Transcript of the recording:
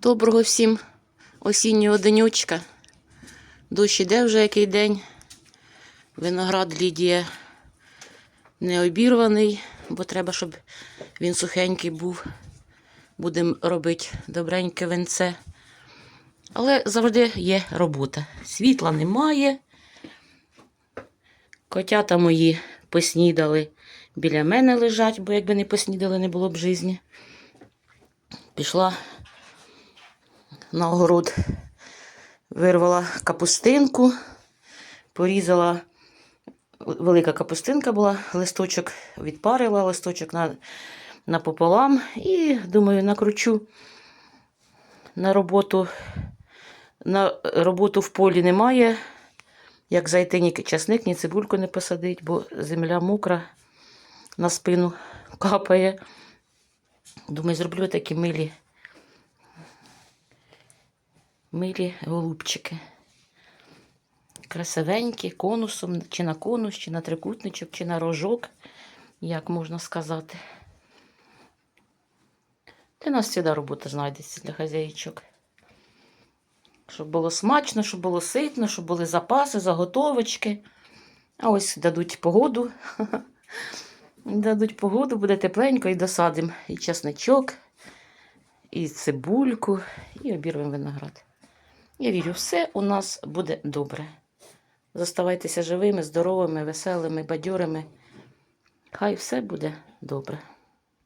Доброго всім осіннього денючка. Дощ іде вже який день. Виноград Лідія не обірваний, бо треба, щоб він сухенький був. Будемо робити добреньке венце. Але завжди є робота. Світла немає. Котята мої поснідали біля мене лежать, бо якби не поснідали, не було б житті. Пішла на огород, вирвала капустинку, порізала. Велика капустинка була, листочок відпарила, листочок на, напополам і, думаю, накручу на роботу. На роботу в полі немає. Як зайти ні часник, ні цибульку не посадить, бо земля мокра на спину капає. Думаю, зроблю такі милі, милі голубчики. Красивенькі, конусом, чи на конус, чи на трикутничок, чи на рожок, як можна сказати. Для нас завжди робота знайдеться для хазяїчок. Щоб було смачно, щоб було ситно, щоб були запаси, заготовочки. А ось дадуть погоду. Дадуть погоду, буде тепленько і досадимо і чесничок, і цибульку, і обірвемо виноград. Я вірю, все у нас буде добре. Заставайтеся живими, здоровими, веселими, бадьорими. Хай все буде добре.